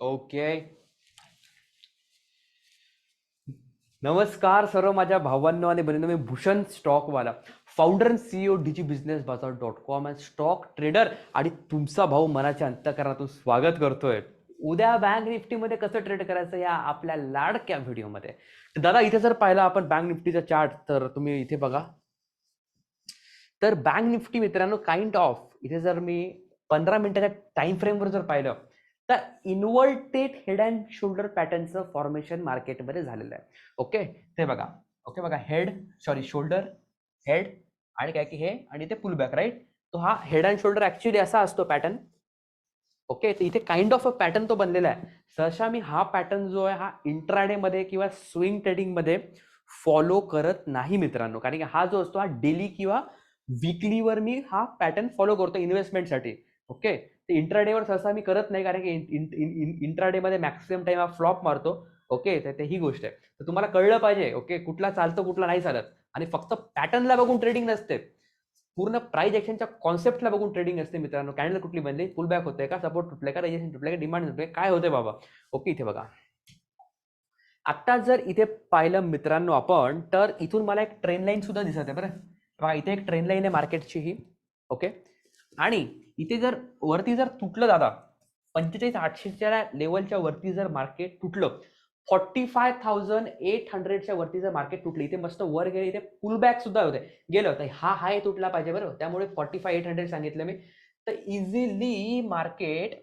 Okay. नमस्कार सर्व माझ्या भावांनो आणि बहिणींनो मी Bhushan Stockwala founder and CEO DG business Bazaar dot com and stock trader आणि तुमचा भाऊ मनाच्या अंतकरणातून स्वागत करतोय. उद्या बँक निफ्टीमध्ये कसं ट्रेड करायचं या आपल्या लाडक्या व्हिडिओमध्ये तर दादा इथे जर पाहिलं आपण बँक निफ्टीचा चार्ट तर तुम्ही इथे बघा. तर बँक निफ्टी मित्रांनो काइंड ऑफ इथे जर मी पंधरा मिनिटाच्या टाइम फ्रेमवर जर पाहिलं तर इन्व्हर्टेड हेड अँड शोल्डर पॅटर्नचं फॉर्मेशन मार्केटमध्ये झालेलं आहे. ओके? ते बघा. ओके बघा. हेड सॉरी शोल्डर हेड आणि काय की हे आणि ते पुल बॅक राईट? तो हा हेड अँड शोल्डर ऍक्च्युली असा असतो पॅटर्न. ओके? तर इथे काइंड ऑफ अ पॅटर्न तो बनलेला आहे. सहसा मी हा पॅटर्न जो आहे हा इंट्राडेमध्ये किंवा स्विंग ट्रेडिंगमध्ये फॉलो करत नाही मित्रांनो. कारण की हा जो असतो हा डेली किंवा विकलीवर मी हा पॅटर्न फॉलो करतो इन्व्हेस्टमेंटसाठी ओके? ते इंट्राडेवर सहसा मी करत नाही कारण की इंट्राडेमध्ये मॅक्सिमम टाइम हा फ्लॉप मारतो. ओके तर ते ही गोष्ट आहे. तर तुम्हाला कळलं पाहिजे ओके कुठला चालतं कुठला नाही चालत. आणि फक्त पॅटर्नला बघून ट्रेडिंग नसते. पूर्ण प्राईज एक्शनच्या कॉन्सेप्टला बघून ट्रेडिंग असते मित्रांनो. कॅन्डल कुठली बनली? पुल बॅक होते का? सपोर्ट तुटले का? रेजिस्टन्स तुटले का? डिमांड तुटले काय होते बाबा? ओके इथे बघा. आत्ता जर इथे पाहिलं मित्रांनो आपण तर इथून मला एक ट्रेन लाईन सुद्धा दिसत आहे बरं. बघा इथे एक ट्रेन लाईन आहे मार्केटची ही. ओके आणि इथे जर वरती जर तुटलं दादा पंचेचाळीस आठशेच्या लेवलच्या वरती जर मार्केट तुटलं फॉर्टी फाय थाउजंड एट हंड्रेडच्या वरती जर मार्केट तुटलं इथे मस्त वर गेले इथे पुल बॅक सुद्धा होते. गेलं तर हा हाय तुटला पाहिजे बरोबर त्यामुळे फॉर्टी फाय एट हंड्रेड सांगितलं मी. तर इझिली मार्केट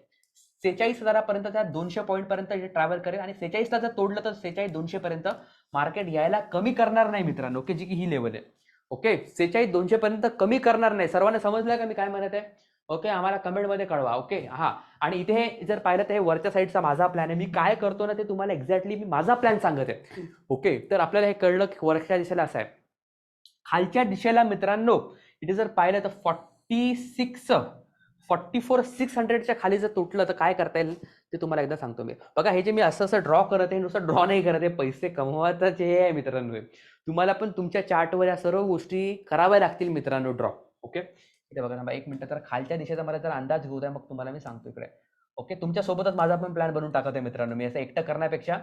सेहेचाळीस हजारापर्यंत त्या दोनशे पॉईंट पर्यंत ट्रॅव्हल करेल आणि सेहेचाळीसला जर तोडलं तर सेहेचाळीस दोनशे पर्यंत मार्केट यायला कमी करणार नाही मित्रांनो ओके जी की ही लेवल आहे. ओके? सेहेचाळीस दोनशे पर्यंत कमी करणार नाही. सर्वांना समजलं का मी काय म्हणत आहे? ओके आम्हाला कमेंटमध्ये कळवा. ओके? हा. आणि इथे जर पाहिलं तर हे वरच्या साईडचा माझा प्लॅन आहे. मी काय करतो ना ते तुम्हाला एक्झॅक्टली मी माझा प्लॅन सांगत आहे. ओके? तर आपल्याला हे कळलं की वरच्या दिशेला असं आहे. खालच्या दिशेला मित्रांनो इथे जर पाहिलं तर forty six forty four six हंड्रेडच्या खाली जर तुटलं तर काय करता येईल? ते तुम्हाला एकदा सांगतो मी. बघा हे जे मी असं असं ड्रॉ करत आहे नुसतं ड्रॉ नाही करत आहे. पैसे कमवायचं जे आहे मित्रांनो. तुम्हाला पण तुमच्या चार्टवर या सर्व गोष्टी कराव्या लागतील मित्रांनो ड्रॉ ओके इथे बघा ना एक मिनटं. तर खालच्या दिशेचा मला जर अंदाज घेऊ द्या मग तुम्हाला मी सांगतो इकडे. ओके तुमच्यासोबतच माझा पण प्लॅन बनवून टाकत आहे मित्रांनो मी असं एकटं करण्यापेक्षा.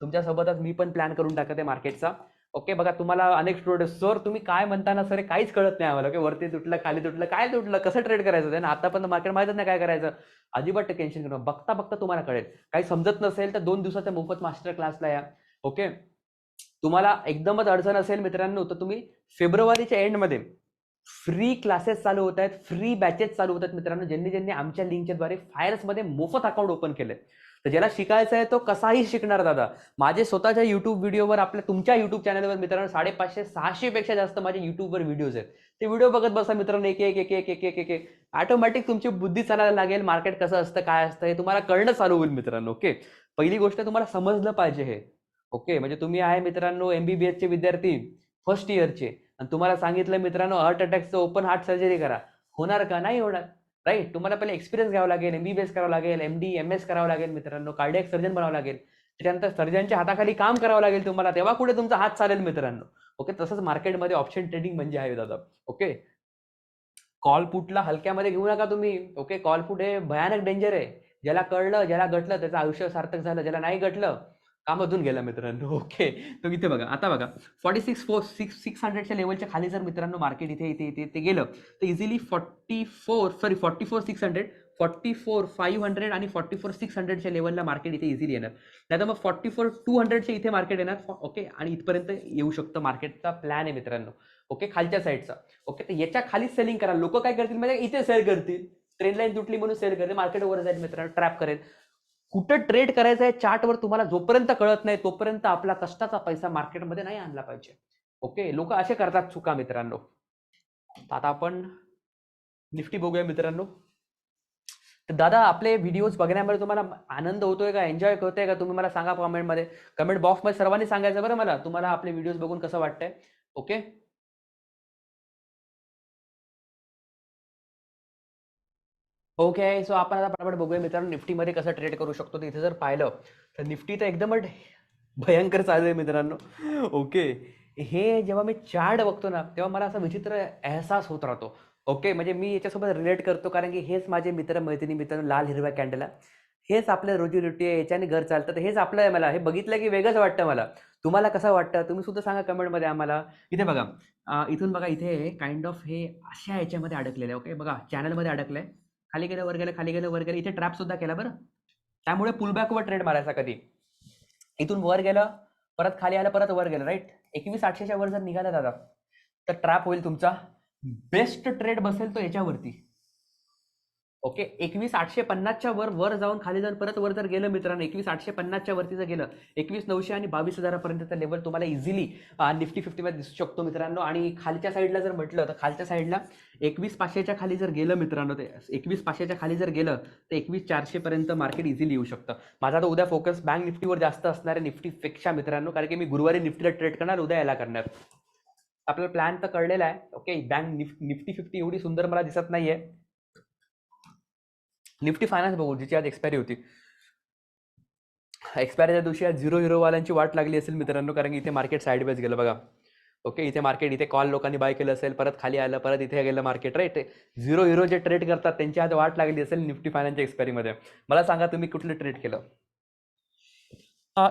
तुमच्यासोबतच मी पण प्लॅन करून टाकत आहे मार्केटचा ओके बघा तुम्हाला अनेक स्टुडंट सर तुम्ही काय म्हणता ना सर हे काहीच कळत नाही आम्हाला. ओके वरती तुटलं खाली तुटलं काय तुटलं कसं ट्रेड करायचं ते? ना पण मार्केट माहितच नाही काय करायचं. अजिबात टेन्शन करू बघता बघता तुम्हाला कळेल. काही समजत नसेल तर दोन दिवसाच्या मोफत मास्टर क्लासला या. ओके तुम्हाला एकदमच अडचण असेल मित्रांनो तर तुम्ही फेब्रुवारीच्या एंडमध्ये फ्री क्लासेस चालू होत आहेत फ्री बॅचेस चालू होत आहेत मित्रांनो ज्यांनी ज्यांनी आमच्या लिंकच्या लिंकच्याद्वारे फायर्समध्ये मोफत अकाउंट ओपन केले तर ज्याला शिकायचं आहे तो कसाही शिकणार दादा. माझे स्वतःच्या युट्यूब व्हिडिओवर आपल्या तुमच्या युट्यूब चॅनलवर मित्रांनो साडेपाचशे सहाशेपेक्षा जास्त माझे युट्यूबवर व्हिडिओज आहेत. ते व्हिडिओ बघत बसा मित्रांनो एक एक एक एक एक एक एक ऑटोमॅटिक तुमची बुद्धी चालायला लागेल मार्केट कसं असतं काय असतं हे तुम्हाला कळणं चालू होईल मित्रांनो ओके पहिली गोष्ट तुम्हाला समजलं पाहिजे हे. ओके म्हणजे तुम्ही आहे मित्रांनो एमबीबीएस चे विद्यार्थी फर्स्ट इयरचे आणि तुम्हाला सांगितलं मित्रांनो हार्ट अटॅकचं ओपन हार्ट सर्जरी करा. होणार का? नाही होणार. राईट तुम्हाला पहिले एक्सपिरियन्स घ्यावा लागेल एमबीबीएस करावं लागेल एम डी एम एस करावं लागेल मित्रांनो कार्डियक सर्जन बनावं लागेल. त्याच्यानंतर सर्जनच्या हाताखाली काम करावं लागेल तुम्हाला तेव्हा कुठे तुमचा हात चालेल मित्रांनो. ओके? तसंच मार्केटमध्ये ऑप्शन ट्रेडिंग म्हणजे आहे दादा. ओके? कॉल पुटला हलक्यामध्ये घेऊ नका तुम्ही. ओके? कॉल पुट हे भयानक डेंजर आहे. ज्याला कळलं ज्याला गटलं त्याचं आयुष्य सार्थक झालं ज्याला नाही गटलं कामातून गेलं मित्रांनो. ओके तर इथे बघा आता बघा forty six four six six हंड्रेडच्या लेवलच्या खाली जर मित्रांनो मार्केट इथे इथे इथे इथे गेलं तर easily forty four sorry forty four six hundred forty four five hundred आणि फॉर्टी फोर सिक्स हंड्रेडच्या लेवलला मार्केट इथे इझिली येणार. नाही तर मग फॉर्टी फोर टू हंड्रेडच्या इथे मार्केट येणार ओके आणि इथपर्यंत येऊ शकतं मार्केटचा प्लॅन आहे मित्रांनो. ओके खालच्या साईडचा ओके तर याच्या खाली सेलिंग करा लोक काय करतील? म्हणजे इथे सेल करतील. ट्रेन लाईन तुटली म्हणून सेल करतील. मार्केट वर जाईल मित्रांनो ट्रॅप करेल. कुठं ट्रेड करायचं आहे चार्टवर तुम्हाला जोपर्यंत कळत नाही तोपर्यंत आपला कष्टाचा पैसा मार्केटमध्ये नाही आणला पाहिजे. ओके लोक असे करतात चुका मित्रांनो. आता आपण निफ्टी बघूया मित्रांनो. तर दादा आपले व्हिडिओज बघण्यामध्ये तुम्हाला आनंद होतोय का? एन्जॉय करतोय का? तुम्ही मला सांगा कमेंटमध्ये कमेंट बॉक्समध्ये सर्वांनी सांगायचं बरं मला. तुम्हाला आपले व्हिडिओज बघून कसं वाटतंय? ओके ओके सो आपण आता पटापट बघूया मित्रांनो निफ्टीमध्ये कसं ट्रेड करू शकतो तिथे इथे जर पाहिलं तर निफ्टी तर एकदमच भयंकर चालू आहे मित्रांनो. ओके हे जेव्हा मी चार्ट बघतो ना तेव्हा मला असा विचित्र अहसास होत राहतो. ओके म्हणजे मी याच्यासोबत रिलेट करतो कारण की हेच माझे मित्र मैत्रिणी मित्रांनो लाल हिरव्या कॅन्डला हेच हेच आपलं रोजीरोटी आहे याच्याने घर चालतं तर हेच आपलं आहे मला. हे बघितलं की वेगळंच वाटतं मला. तुम्हाला कसं वाटतं? तुम्ही सुद्धा सांगा कमेंटमध्ये आम्हाला. इथे बघा इथून बघा इथे काइंड ऑफ हे अशा याच्यामध्ये अडकलेलं आहे ओके? बघा चॅनलमध्ये अडकलंय. खाली गेलं वर गेलं खाली गेलं वर गेलं इथे ट्रॅप सुद्धा केला बरं. त्यामुळे पुलबॅकवर ट्रेड मारायचा कधी? इथून वर गेलं परत खाली आलं परत वर गेलं राईट एकवीस आठशेच्या वर जर निघाला दादा तर ट्रॅप होईल तुमचा. बेस्ट ट्रेड बसेल तो याच्यावरती. ओके? एकवीस आठशे पन्नासच्या वर वर जाऊन खाली जाऊन परत वर जर गेलं मित्रांनो एकवीस आठशे पन्नासच्या वरती जर गेलं एकवीस नऊशे आणि बावीस हजारापर्यंतचा लेवल तुम्हाला इझिली निफ्टी फिफ्टीमध्ये दिसू शकतो मित्रांनो. आणि खालच्या साईडला जर म्हटलं तर खालच्या साईडला एकवीस पाचशेच्या खाली जर गेलं मित्रांनो ते एकवीस पाचशेच्या खाली जर गेलं तर एकवीस चारशेपर्यंत मार्केट इझिली येऊ शकतं. माझा तर उद्या फोकस बँक निफ्टीवर जास्त असणार आहे निफ्टीपेक्षा मित्रांनो कारण की मी गुरुवारी निफ्टीला ट्रेड करणार उद्या याला करणार. आपला प्लॅन तर कळलेला आहे ओके? बँक निफ्टी फिफ्टी एवढी सुंदर मला दिसत नाहीये. निफ्टी फायनान्स बघू जिची आज एक्सपायरी होती. एक्सपायरीच्या दिवशी आज झिरो हिरोवाल्यांची वाट लागली असेल मित्रांनो कारण की इथे मार्केट साईडवेज गेलं बघा. ओके इथे मार्केट इथे कॉल लोकांनी बाय केलं असेल परत खाली आलं परत इथे गेलं मार्केट राईट झिरो हिरो जे ट्रेड करतात त्यांची आज वाट लागली असेल निफ्टी फायनान्सच्या एक्सपायरीमध्ये मला सांगा तुम्ही कुठलं ट्रेड केलं?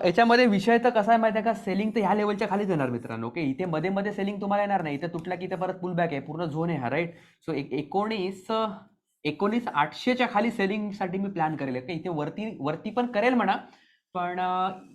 याच्यामध्ये विषय तर कसा आहे माहिती आहे का? सेलिंग तर ह्या लेवलच्या खालीच येणार मित्रांनो ओके इथे मध्ये मध्ये सेलिंग तुम्हाला येणार नाही. इथे तुटला की इथे परत पुल बॅक आहे पूर्ण झोन आहे हा राईट सो एकोणीस एकोणीस आठशेच्या खाली सेलिंगसाठी मी प्लॅन करेल. ओके? इथे वरती वरती पण करेल म्हणा पण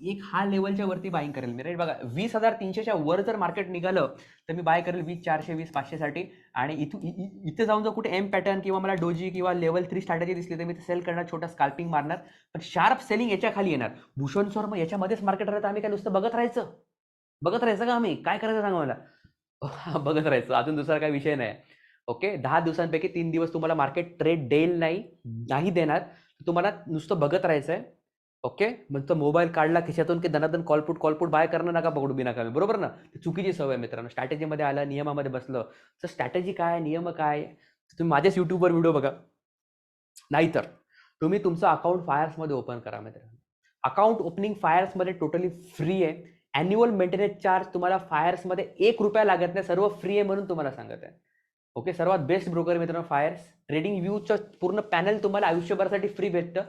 एक हा लेवलच्या वरती बाईंग करेल मी. राईट बघा वीस हजार तीनशेच्या वर जर मार्केट निघालं तर मी बाय करेल वीस चारशे वीस पाचशेसाठी. आणि इथून इथे जाऊन जर कुठे एम पॅटर्न किंवा मला डोजी किंवा लेवल थ्री स्ट्रॅटजी दिसली तर मी ते सेल करणार छोटा स्काल्पिंग मारणार. पण शार्प सेलिंग याच्या खाली येणार. भूषण सर मग याच्यामध्येच मार्केट राहतं. आम्ही काय नुसतं बघत राहायचं? बघत राहायचं का आम्ही? काय करायचं सांगा मला? बघत राहायचं. अजून दुसरा काही विषय नाही. ओके? दहा दिवसांपैकी तीन दिवस तुम्हाला मार्केट ट्रेड देईल नाही नाही देणार. तुम्हाला नुसतं बघत राहायचं आहे ओके? म्हणजे मोबाईल काढला खिशातून की दनादन कॉलपुट कॉलपुट बाय करणं नका पकडू बिना कमी बरोबर ना? ती चुकीची सवय मित्रांनो. स्ट्रॅटेजीमध्ये आलं नियमामध्ये बसलं. तर स्ट्रॅटेजी काय नियम काय? तुम्ही माझ्याच युट्यूबवर व्हिडिओ बघा. नाहीतर तुम्ही तुमचं अकाउंट फायर्समध्ये ओपन करा मित्रांनो. अकाउंट ओपनिंग फायर्समध्ये टोटली फ्री आहे. ॲन्युअल मेंटेनन्स चार्ज तुम्हाला फायर्समध्ये एक रुपया लागत नाही. सर्व फ्री आहे म्हणून तुम्हाला सांगत आहे. ओके सर्वात बेस्ट ब्रोकर मित्रांनो फायर्स ट्रेडिंग व्ह्यूचं पूर्ण पॅनल तुम्हाला आयुष्यभरासाठी फ्री भेटतं.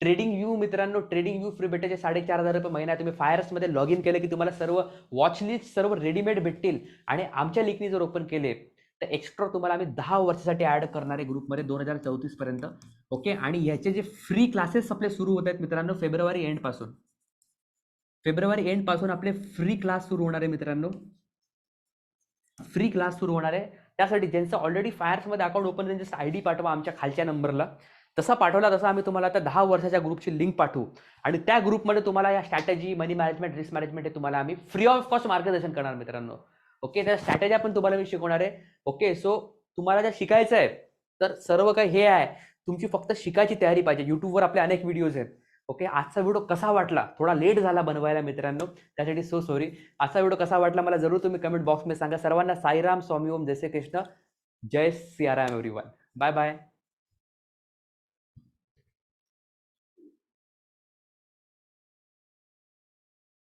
ट्रेडिंग व्ह्यू मित्रांनो ट्रेडिंग व्ह्यू फ्री भेटायचे साडेचार हजार रुपये महिना. तुम्ही फायर्समध्ये लॉग इन केलं की तुम्हाला सर्व वॉचलिस्ट सर्व रेडीमेड भेटतील. आणि आमच्या लिंकनी जर ओपन केले तर एक्स्ट्रा तुम्हाला आम्ही दहा वर्षासाठी ॲड करणारे ग्रुपमध्ये दोन हजार चौतीसपर्यंत ओके आणि ह्याचे जे फ्री क्लासेस आपले सुरू होत आहेत मित्रांनो फेब्रुवारी एंडपासून फेब्रुवारी एंडपासून आपले फ्री क्लास सुरू होणार आहे मित्रांनो. फ्री क्लास सुरू होणार आहे. त्यासाठी ज्यांचं ऑलरेडी फायर्समध्ये अकाउंट ओपन त्यांचं आय डी पाठवा आमच्या खालच्या नंबरला तसा पाठवला तसा आम्ही तुम्हाला आता दहा वर्षाच्या ग्रुपची लिंक पाठवू. आणि त्या ग्रुपमध्ये तुम्हाला या strategy money management risk management हे तुम्हाला आम्ही फ्री ऑफ कॉस्ट मार्गदर्शन करणार मित्रांनो. ओके त्या स्ट्रॅटेजी पण तुम्हाला मी शिकवणार आहे. ओके सो तुम्हाला जर शिकायचं आहे तर सर्व काही हे आहे. तुमची फक्त शिकायची तयारी पाहिजे. युट्यूबवर आपले अनेक व्हिडिओज आहेत. ओके? आजचा व्हिडिओ कसा वाटला? थोडा लेट झाला बनवायला मित्रांनो. त्यासाठी सो सॉरी आजचा व्हिडिओ कसा वाटला मला जरूर तुम्ही कमेंट बॉक्समध्ये सांगा. सर्वांना साईराम स्वामी ओम जय श्री कृष्ण जय Siyaram everyone bye bye